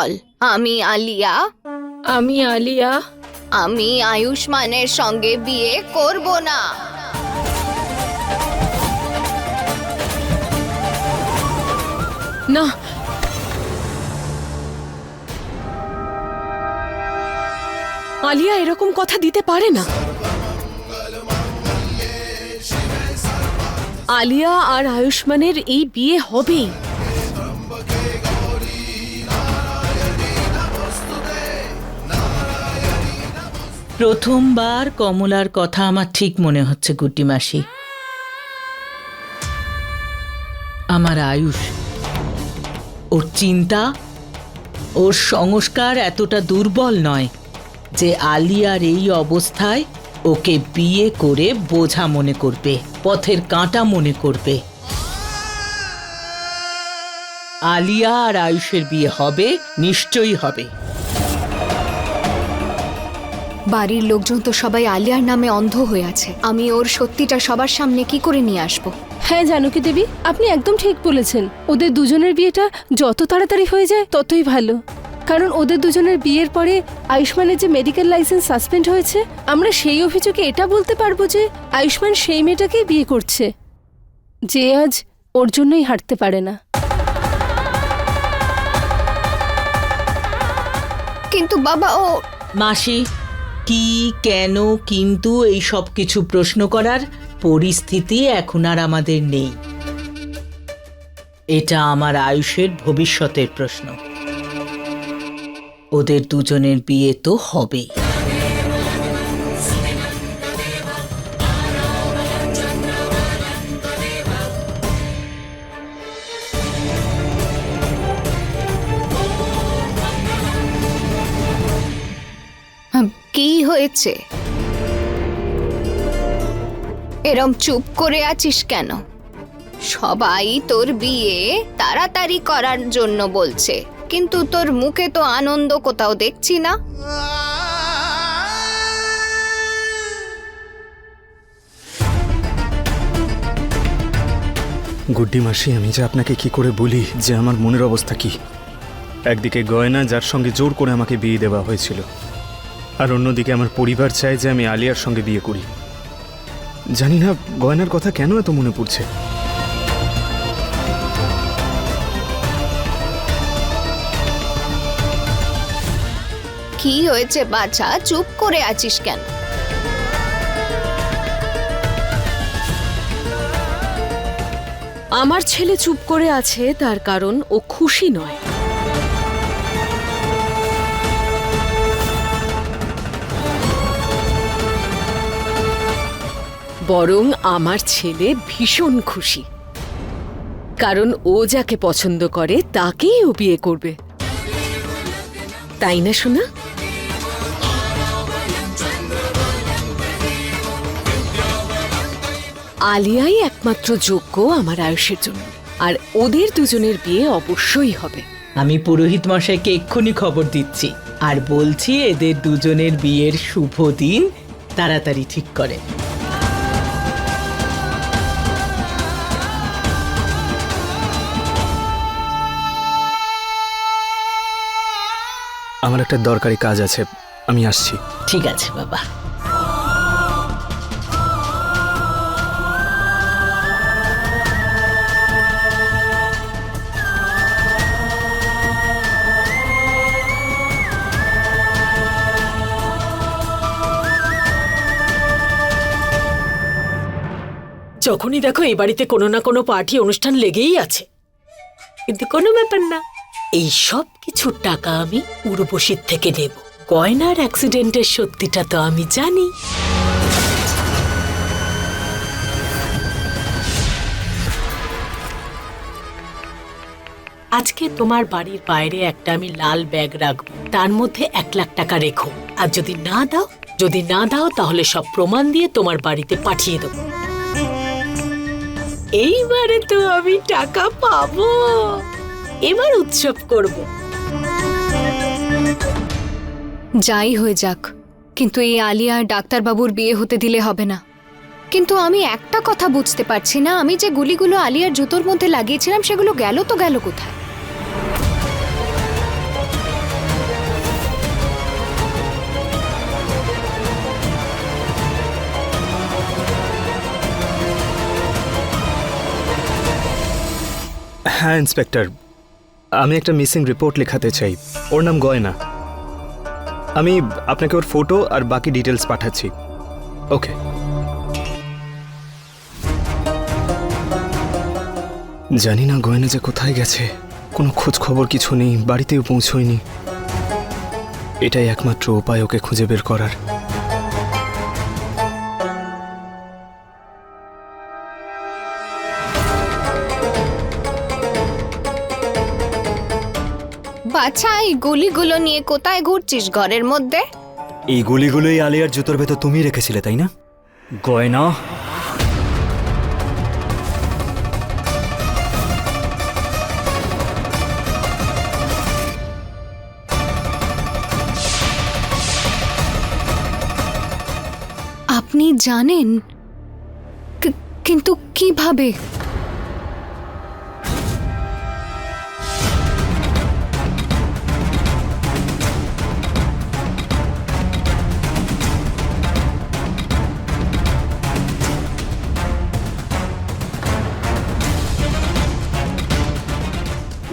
বল। আমি আলিয়া। আমি আলিয়া। আমি আয়ুষ্মানের সঙ্গে বিয়ে করব না। না। আলিয়া এরকম কথা দিতে পারে না। আলিয়া আর আয়ুষ্মানের এই বিয়ে হবেই। প্রথমবার কমলার কথা আমার ঠিক মনে হচ্ছে, গুড্ডি মাসি। আমার আয়ুষ, ওর চিন্তা, ওর সংস্কার এতটা দুর্বল নয় যে আলিয়ার এই অবস্থায় ওকে বিয়ে করে বোঝা মনে করবে, পথের কাঁটা মনে করবে। আলিয়া আর আয়ুষের বিয়ে হবে, নিশ্চয়ই হবে। বাড়ির লোকজন তো সবাই আলিয়ার নামে অন্ধ হয়ে আছে। আমি ওর সত্যিটা সবার সামনে কি করে নিয়ে আসব? হ্যাঁ জানকী দেবী আপনি একদম ঠিক বলেছেন। ওদের দুজনের বিয়েটা যত তাড়াতাড়ি হয়ে যায় ততই ভালো। কারণ ওদের দুজনের বিয়ের পরে আয়ুষ্মানের যে মেডিকেল লাইসেন্স সাসপেন্ড হয়েছে আমরা সেই অভিযোগে এটা বলতে পারব যে আয়ুষ্মান সেই মেয়েটাকেই বিয়ে করছে। যে আজ ওর জন্যই হাঁটতে পারে না। কিন্তু বাবা ও মাসি কি, কেন, কিন্তু এই সব কিছু প্রশ্ন করার পরিস্থিতি এখন আর আমাদের নেই। এটা আমার আয়ুষের ভবিষ্যতের প্রশ্ন। ওদের দুজনের বিয়ে তো হবেই। হয়েছে। এরম চুপ করে আছিস কেন? সবাই তোর বিয়ে তাড়াতাড়ি করার জন্য বলছে, কিন্তু তোর মুখে তো আনন্দ কোথাও দেখছি না। গুড্ডি মাসি, আমি যে আপনাকে কি করে বলি যে আমার মনের অবস্থা কি? একদিকে গয়না যার সঙ্গে জোর করে আমাকে বিয়ে দেওয়া হয়েছিল আর অন্যদিকে আমার পরিবার চায় যে আমি আলিয়ার সঙ্গে বিয়ে করি। জানি না গয়নার কথা কেন এত মনে পড়ছে। কি হয়েছে বাছা? চুপ করে আছিস কেন? আমার ছেলে চুপ করে আছে তার কারণ ও খুশি নয়। বরং আমার ছেলে ভীষণ খুশি। কারণ ও যাকে পছন্দ করে, তাকেই ও বিয়ে করবে। তাই না শোনা আলিয়াই একমাত্র যোগ্য আমার আয়ুষের জন্য। আর ওদের দুজনের বিয়ে অবশ্যই হবে। আমি পুরোহিত মশাইকে এক্ষুনি খবর দিচ্ছি। আর বলছি, এদের দুজনের বিয়ের শুভ দিন তাড়াতাড়ি ঠিক করে। আমার একটা দরকারি কাজ আছে, আমি আসছি। ঠিক আছে, বাবা। যখনই দেখো এই বাড়িতে কোনো না কোনো পার্টি অনুষ্ঠান লেগেই আছে। কিন্তু কোনো ব্যাপার না। এই সব কিছুর টাকা আমি উর্বশীর থেকে নেব। গয়নার অ্যাক্সিডেন্টের সত্যিটা তো আমি জানি। আজকে তোমার বাড়ির বাইরে একটা আমি লাল ব্যাগ রাখব। তার মধ্যে এক লাখ টাকা রেখো। আর যদি না দাও, যদি না দাও, তাহলে সব প্রমাণ দিয়ে তোমার বাড়িতে পাঠিয়ে দেবো। এইবারে তো আমি টাকা পাবো। এবার উৎসব করব। যাই হয়ে যাক কিন্তু এই আলিয়া আর ডাক্তারবাবুর বিয়ে হতে দিলে হবে না। কিন্তু আমি একটা কথা বুঝতে পারছি না আমি যে গুলিগুলো আলিয়ার জুতোর মধ্যে লাগিয়েছিলাম সেগুলো গেল তো গেল কোথায়? হ্যাঁ ইন্সপেক্টর আমি একটা মিসিং রিপোর্ট লেখাতে চাই। ওর নাম গয়না। আমি আপনাকে ওর ফটো আর বাকি ডিটেলস পাঠাচ্ছি। ওকে। জানি না গয়না যে কোথায় গেছে। কোনো খোঁজ খবর কিছু নেই, বাড়িতেও পৌঁছয়নি। এটাই একমাত্র উপায় ওকে খুঁজে বের করার। বাছা এই গুলিগুলো নিয়ে কোথায় ঘুরছিস ঘরের মধ্যে? এই গুলিগুলোই আলিয়ার জুতোর ভেতর তুমি রেখেছিলে তাই না? গয়না। আপনি জানেন কিন্তু কীভাবে?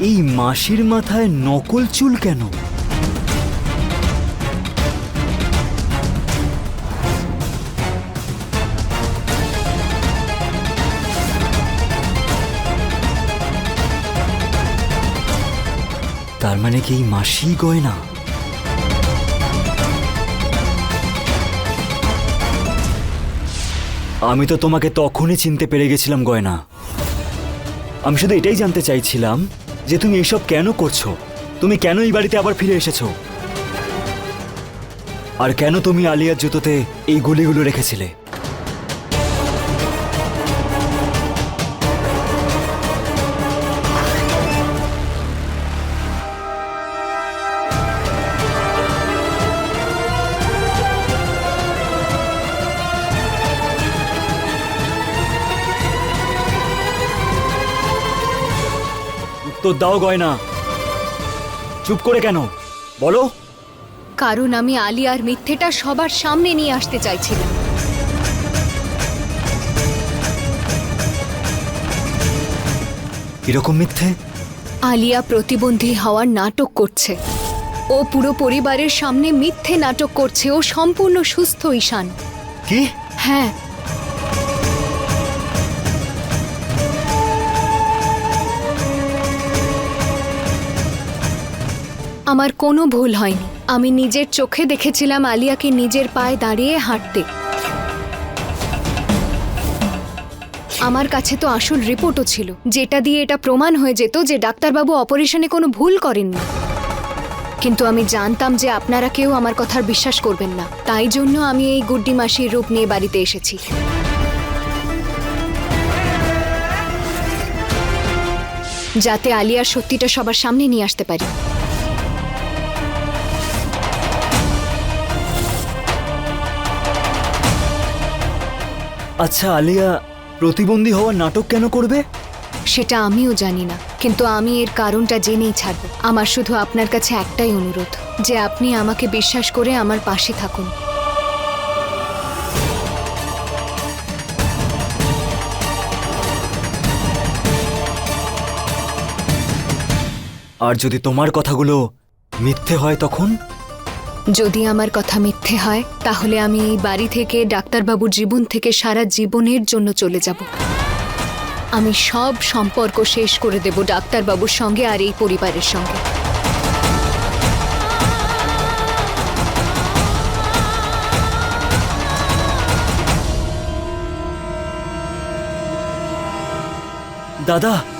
এই মাসির মাথায় নকল চুল কেন? তার মানে কি এই মাসি গয়না? আমি তো তোমাকে তখনই চিনতে পেরে গেছিলাম গয়না। আমি শুধু এটাই জানতে চাইছিলাম যে তুমি এসব কেন করছ? তুমি কেন এই বাড়িতে আবার ফিরে এসেছ? আর কেন তুমি আলিয়ার জুতোতে এই গুলিগুলো রেখেছিলে? উত্তর দাও গয়না। চুপ করে কেন? বলো। কারণ আমি আলিয়ার মিথ্যেটা সবার সামনে নিয়ে আসতে চাইছিলাম। এরকম মিথ্যে? আলিয়া প্রতিবন্ধী হওয়ার নাটক করছে। ও পুরো পরিবারের সামনে মিথ্যে নাটক করছে। ও সম্পূর্ণ সুস্থ ঈশান। কি? হ্যাঁ। আমার কোনো ভুল হয়নি। আমি নিজের চোখে দেখেছিলাম আলিয়াকে নিজের পায়ে দাঁড়িয়ে হাঁটতে। আমার কাছে তো আসল রিপোর্টও ছিল। যেটা দিয়ে এটা প্রমাণ হয়ে যেত যে ডাক্তারবাবু অপারেশনে কোনো ভুল করেননি। কিন্তু আমি জানতাম যে আপনারা কেউ আমার কথার বিশ্বাস করবেন না। তাই জন্য আমি এই গুড্ডি মাসির রূপ নিয়ে বাড়িতে এসেছি। যাতে আলিয়ার সত্যিটা সবার সামনে নিয়ে আসতে পারি। আচ্ছা আলিয়া প্রতিবন্ধী হওয়ার নাটক কেন করবে? সেটা আমিও জানি না কিন্তু আমি এর কারণটা জেনেই ছাড়ব। আমার শুধু আপনার কাছে একটাই অনুরোধ যে আপনি আমাকে বিশ্বাস করে আমার পাশে থাকুন। আর যদি তোমার কথাগুলো মিথ্যে হয় তখন? যদি আমার কথা মিথ্যে হয়, তাহলে আমি এই বাড়ি থেকে ডাক্তারবাবুর জীবন থেকে সারা জীবনের জন্য চলে যাব। আমি সব সম্পর্ক শেষ করে দেব ডাক্তারবাবুর সঙ্গে আর এই পরিবারের সঙ্গে। দাদা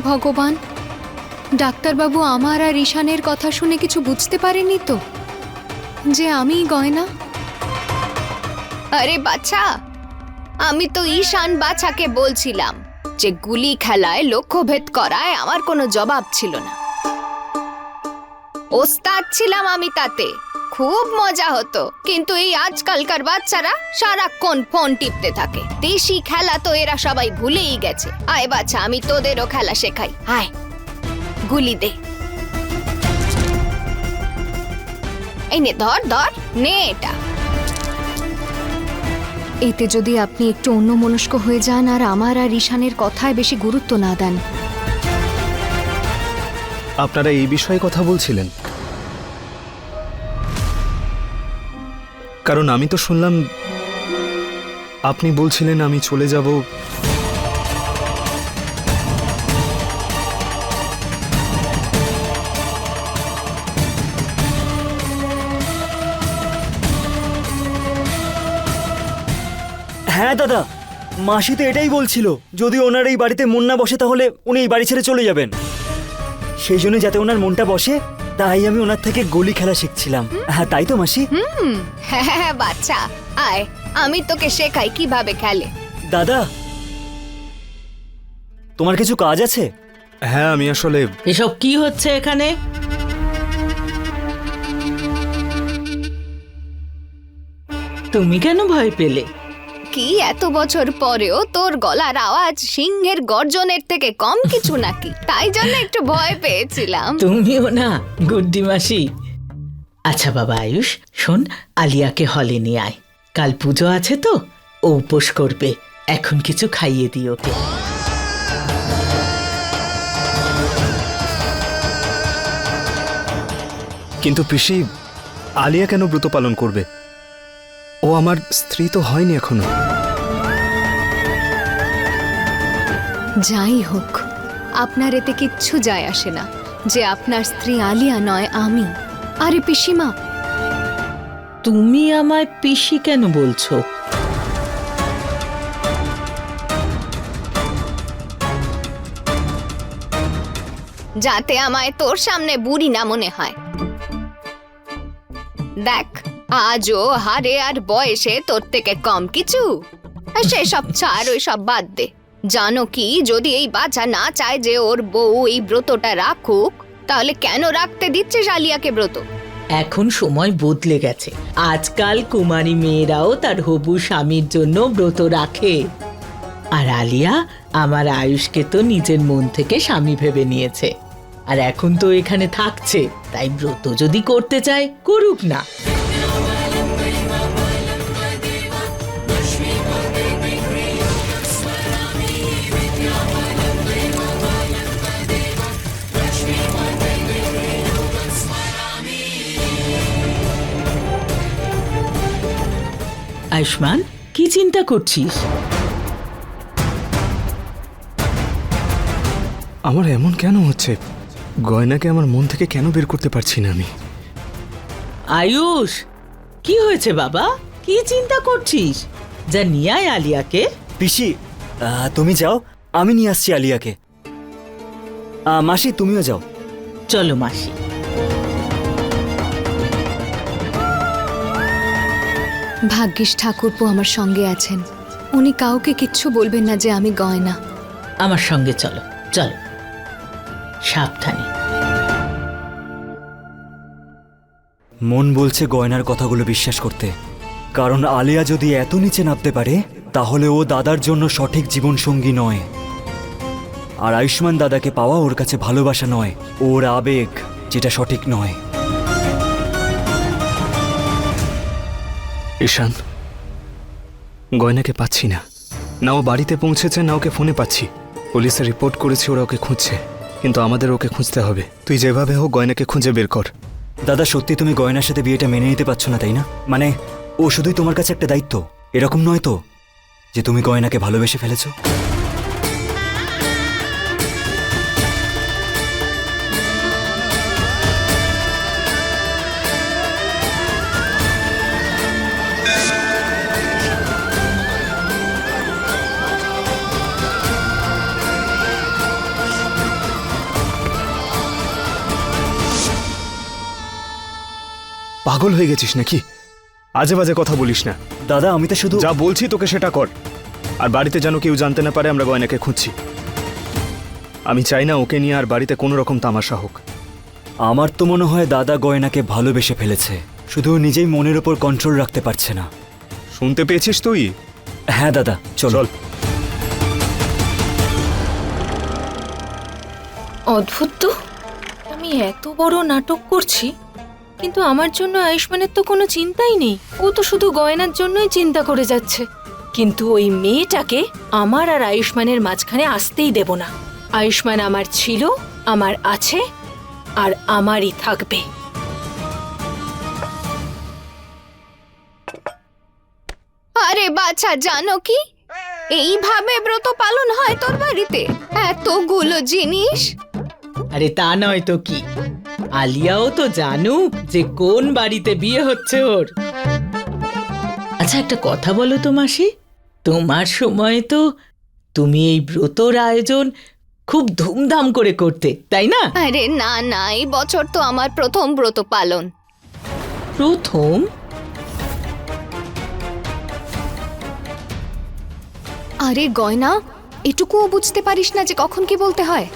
ভগবান। ডাক্তারবাবু আমার আর ঈশানের কথা শুনে কিছু বুঝতে পারেনি তো? যে আমি গয়না? আরে বাচ্চা আমি তো ঈশান বাছাকে বলছিলাম যে গুলি খেলায় লক্ষ্যভেদ করায় আমার কোনো জবাব ছিল না। ওস্তাদ ছিলাম আমি তাতে। খুব মজা হতো। কিন্তু এই আজকালকার বাচ্চারা সারাক্ষণ ফোন টিপতে থাকে। দেশি খেলা তো এরা সবাই ভুলেই গেছে। আয় বাচ্চা আমি তোদেরও খেলা শেখাই। আয় গুলি দে। এই নে ধর ধর নে এটা। এতে যদি আপনি একটু অন্যমনস্ক হয়ে যান আর আমার আর ঈশানের কথায় বেশি গুরুত্ব না দেন। আপনারা এই বিষয়ে কথা বলছিলেন। কারণ আমি তো শুনলাম আপনি বলছিলেন আমি চলে যাব। হ্যাঁ দাদা, মাসি তো এটাই বলছিল, যদি ওনার এই বাড়িতে মন না বসে তাহলে উনি এই বাড়ি ছেড়ে চলে যাবেন। সেই জন্য যাতে ওনার মনটা বসে তাই আমি ওনার থেকে গলি খেলা শিখছিলাম। হ্যাঁ তাই তো মাসি? হুম হ্যাঁ হ্যাঁ বাচ্চা আয় আমি তোকে শেখাই কীভাবে খেলে। দাদা তোমার কিছু কাজ আছে? হ্যাঁ আমি আসলে এসব কি হচ্ছে এখানে? তুমি কেন ভয় পেলে? কি এত বছর পরেও তোর গলার আওয়াজ সিংহের গর্জনের থেকে কম কিছু নাকি? তাই জন্য একটু ভয় পেয়েছিলাম। তুমিও না গুড্ডি মাসি। আচ্ছা বাবা আয়ুষ শোন আলিয়াকে হলে নিয়ে আয়। কাল পুজো আছে তো ও উপোস করবে। এখন কিছু খাইয়ে দিই ওকে। কিন্তু পিসি আলিয়া কেন ব্রত পালন করবে? ও আমার স্ত্রী তো হয়নি এখনও। যাই হোক আপনার এতে কিচ্ছু যায় আসে না যে আপনার স্ত্রী আলিয়া নয় আমি। আরে পিসিমা। তুমি আমায় পিসি কেন বলছো? যাতে আমায় তোর সামনে বুড়ি না মনে হয়। দেখ আজও হারে আর বয়সে তোর থেকে কম কিছু? সেসব ছাড় ওই সব বাদ দে। জানো কি, যদি এই বাচ্চা না চায় যে ওর বউ এই ব্রতটা রাখুক, তাহলে কেন রাখতে দিচ্ছিস আলিয়াকে ব্রত? এখন সময় বদলে গেছে। আজকাল কুমারী মেয়েরাও তার হবু স্বামীর জন্য ব্রত রাখে। আর আলিয়া, আমার আয়ুষকে তো নিজের মন থেকে স্বামী ভেবে নিয়েছে। আর এখন তো এখানে থাকছে, তাই ব্রত যদি করতে চায়, করুক না। আয়ুষ্মান, কি চিন্তা করছিস? আমার এমন কেন হচ্ছে? গয়নাকে আমার মন থেকে কেন বের করতে পারছি না আমি? আয়ুষ কি হয়েছে বাবা? কি চিন্তা করছিস? যা নিয়ে আয় আলিয়াকে। পিসি আহ, তুমি যাও আমি নিয়ে আসছি আলিয়াকে। আহ, মাসি তুমিও যাও। চলো মাসি। ভাগ্যিস ঠাকুরপো আমার সঙ্গে আছেন। উনি কাউকে কিচ্ছু বলবেন না যে আমি গয়না। আমার সঙ্গে চলো চলো। সাবধানে। মন বলছে গয়নার কথাগুলো বিশ্বাস করতে। কারণ আলিয়া যদি এত নিচে নামতে পারে তাহলে ও দাদার জন্য সঠিক জীবনসঙ্গী নয়। আর আয়ুষ্মান দাদাকে পাওয়া ওর কাছে ভালোবাসা নয় ওর আবেগ যেটা সঠিক নয়। ঈশান গয়নাকে পাচ্ছি না। না ও বাড়িতে পৌঁছেছে না ওকে ফোনে পাচ্ছি। পুলিশে রিপোর্ট করেছে ওরা ওকে খুঁজছে। কিন্তু আমাদের ওকে খুঁজতে হবে। তুই যেভাবে হোক গয়নাকে খুঁজে বের কর। দাদা সত্যি তুমি গয়নার সাথে বিয়েটা মেনে নিতে পারছ না তাই না? মানে ও শুধুই তোমার কাছে একটা দায়িত্ব। এরকম নয় তো যে তুমি গয়নাকে ভালোবেসে ফেলেছো? পাগল হয়ে গেছিস নাকি? আজে বাজে কথা বলিস না। দাদা আমি তো শুধু যা বলছি তোকে সেটা কর। আর বাড়িতে যেন কেউ জানতে না পারে আমরা গয়নাকে খুঁজছি। আমি চাই না ওকে নিয়ে আর বাড়িতে কোনো রকম তামাশা হোক। আমার তো মনে হয় দাদা গয়নাকে ভালোবেসে ফেলেছে। শুধু নিজেই মনের ওপর কন্ট্রোল রাখতে পারছে না। শুনতে পেয়েছিস তুই? হ্যাঁ দাদা চল। চল। অদ্ভুত তো। আমি এত বড় নাটক করছি। কিন্তু আমার জন্য আয়ুষ্মানের তো কোনো চিন্তাই নেই। ও তো শুধু গয়নার জন্যই চিন্তা করে যাচ্ছে। কিন্তু ওই মেয়েটাকে আমার আর আয়ুষ্মানের মাঝখানে আসতেই দেব না। আয়ুষ্মান আমার ছিল আমার আছে আর আমারই থাকবে। আরে বাছা জানো কি? এইভাবে ব্রত পালন হয় তোর বাড়িতে? এতগুলো জিনিস? আরে তা নয় তো কি? আলিয়াও তো জানুক যে কোন বাড়িতে বিয়ে হচ্ছে ওর। আচ্ছা একটা কথা বলো তো মাসি। তোমার সময় তো তুমি এই ব্রতর আয়োজন খুব ধুমধাম করে করতে তাই না? আরে না না এই বছর তো আমার প্রথম ব্রত পালন। প্রথম? আরে গয়না এটুকুও বুঝতে পারিস না যে কখন কি বলতে হয়।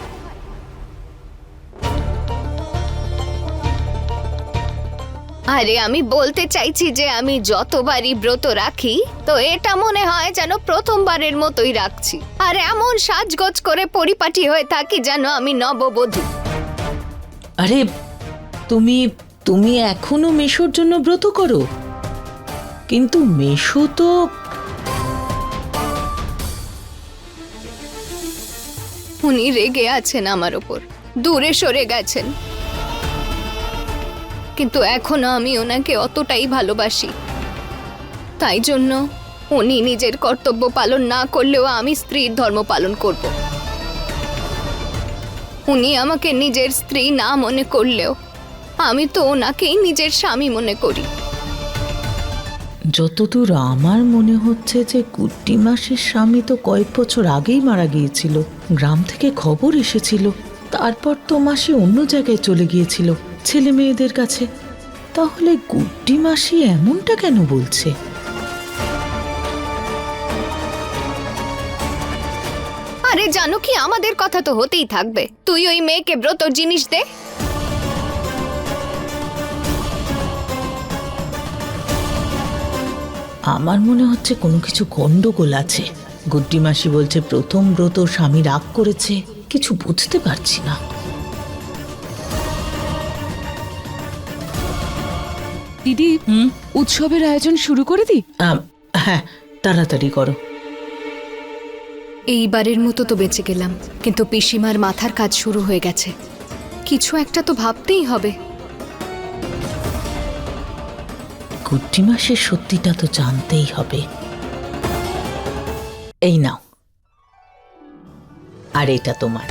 আরে আমি বলতে চাইছি যে আমি যতবারই ব্রত রাখি তো এটা মনে হয় যেন প্রথমবারের মতোই রাখছি। আর এমন সাজগোজ করে পরিপাটি হয়ে থাকি যেন আমি নববধূ। আরে তুমি তুমি এখনও মেশোর জন্য ব্রত করো? কিন্তু মেশো তো উনি রেগে আছেন আমার ওপর। দূরে সরে গেছেন। কিন্তু এখনও আমি ওনাকে অতটাই ভালোবাসি। তাই জন্য উনি নিজের কর্তব্য পালন না করলেও আমি স্ত্রীর ধর্ম পালন করব। উনি আমাকে নিজের স্ত্রী না মনে করলেও আমি তো ওনাকেই নিজের স্বামী মনে করি। যতদূর আমার মনে হচ্ছে যে কুট্টি মাসির স্বামী তো কয়েক বছর আগেই মারা গিয়েছিল, গ্রাম থেকে খবর এসেছিল, তারপর তো মাসি অন্য জায়গায় চলে গিয়েছিল। ছেলে মেয়েদের কাছে তাহলে গুড্ডি মাসি এমনটা কেন বলছে? আরে জানো কি আমাদের কথা তো হতেই থাকবে। তুই ওই মেয়েকে ব্রত জিনিস দে। আমার মনে হচ্ছে কোনো কিছু গন্ডগোল আছে। গুড্ডি মাসি বলছে প্রথম ব্রত স্বামী রাগ করেছে কিছু বুঝতে পারছি না। দিদি উৎসবের আয়োজন শুরু করে দিই? আম, হ্যাঁ তাড়াতাড়ি করো। এইবারের মতো তো বেঁচে গেলাম কিন্তু পিসিমার মাথার কাজ শুরু হয়ে গেছে। কিছু একটা তো ভাবতেই হবে। গুড্ডি মাসের সত্যিটা তো জানতেই হবে। এই নাও। আর এটা তোমার।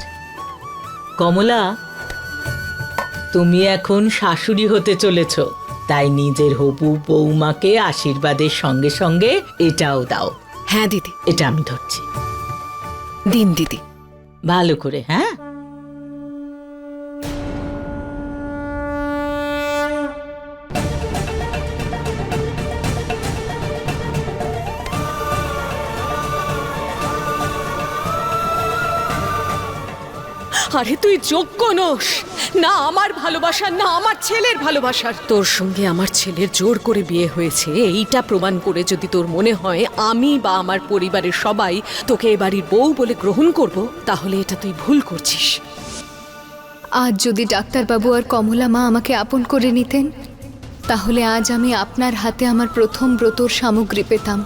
কমলা তুমি এখন শাশুড়ি হতে চলেছ। তাই নিজের হবু বৌমাকে আশীর্বাদের সঙ্গে সঙ্গে এটাও দাও। হ্যাঁ দিদি। এটা আমি ধরছি। দিন দিদি। ভালো করে হ্যাঁ? আরে তুই যোগ্য নোস। না আমার ভালোবাসা, না আমার ছেলের ভালোবাসার। তোর সঙ্গে আমার ছেলের জোর করে বিয়ে হয়েছে, এইটা প্রমাণ করে যদি তোর মনে হয় আমি বা আমার পরিবারের সবাই তোকে এ বাড়ির বউ বলে গ্রহণ করব, তাহলে এটা তুই ভুল করছিস। আজ যদি ডাক্তারবাবু আর কমলা মা আমাকে আপন করে নিতেন, তাহলে আজ আমি আপনার হাতে আমার প্রথম ব্রতর সামগ্রী পেতাম।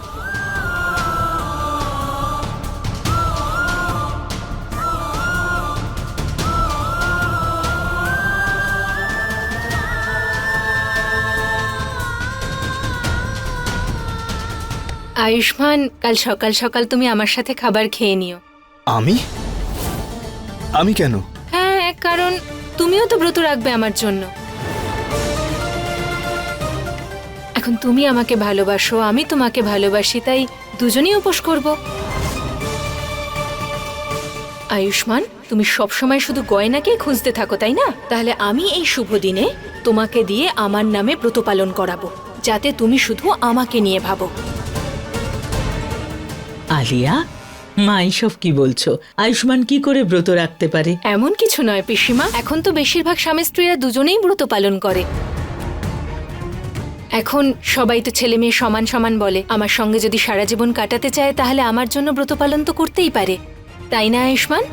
আয়ুষ্মান কাল সকাল সকাল তুমি আমার সাথে খাবার খেয়ে নিও। আমি? আমি কেন? হ্যাঁ কারণ তুমিও তো ব্রত রাখবে আমার জন্য। এখন তুমি আমাকে ভালোবাসো আমি তোমাকে ভালোবাসি তাই দুজনেই উপোস করব। আয়ুষ্মান তুমি সবসময় শুধু গয়নাকেই খুঁজতে থাকো তাই না? তাহলে আমি এই শুভ দিনে তোমাকে দিয়ে আমার নামে ব্রত পালন করাবো যাতে তুমি শুধু আমাকে নিয়ে ভাবো। আলিয়া মা এইসব কি বলছো? আয়ুষ্মান কি করে ব্রত রাখতে পারে? এমন কিছু নয় পিসিমা। এখন তো বেশিরভাগ স্বামী স্ত্রীরা দুজনেই ব্রত পালন করে। এখন সবাই তো ছেলে মেয়ে সমান সমান বলে। আমার সঙ্গে যদি সারা জীবন কাটাতে চায় তাহলে আমার জন্য ব্রত পালন তো করতেই পারে। তাই না আয়ুষ্মান?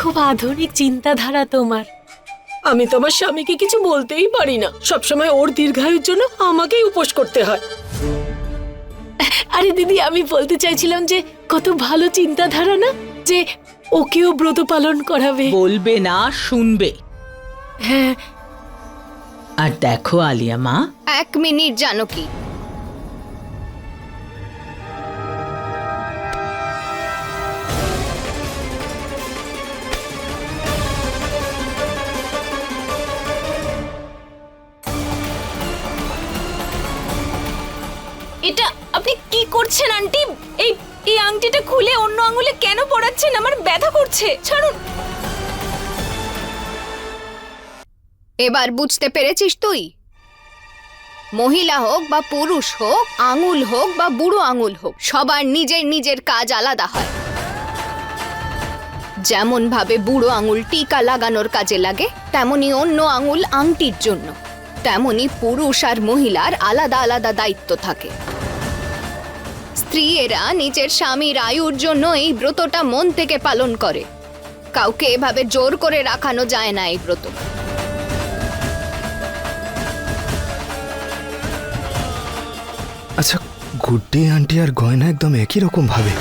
খুব আধুনিক চিন্তাধারা তোমার। আমি তো আমার স্বামীকে কিছু বলতেই পারি না। সবসময় ওর দীর্ঘায়ুর জন্য আমাকেই উপোস করতে হয়। আরে দিদি আমি বলতে চাইছিলাম যে কত ভালো চিন্তাধারা না? যে ওকেও ব্রত পালন করাবে। বলবে না শুনবে। হ্যাঁ। আর দেখো আলিয়া মা। এক মিনিট জানো কি? এটা আপনি কি করছেন, আন্টি? এই এই আংটিটা খুলে অন্য আঙুলে কেন পড়াচ্ছেন আমার ব্যথা করছে। ছাড়ুন। এবার বুঝতে পেরেছিস তুই। মহিলা হোক বা পুরুষ হোক, আঙুল হোক বা বুড়ো আঙুল হোক, সবার নিজের নিজের কাজ আলাদা হয়। যেমন ভাবে বুড়ো আঙুল টিকা লাগানোর কাজে লাগে, তেমনি অন্য আঙুল আংটির জন্য। তেমনি পুরুষ আর মহিলার আলাদা আলাদা দায়িত্ব থাকে। স্ত্রীয়েরা নিজের স্বামীর আয়ুর জন্য এই ব্রতটা মন থেকে পালন করে। কাউকে এভাবে জোর করে রাখানো যায় না এই ব্রত। আচ্ছা গুড্ডি, আন্টি আর গয়না একদম একই রকম ভাবে।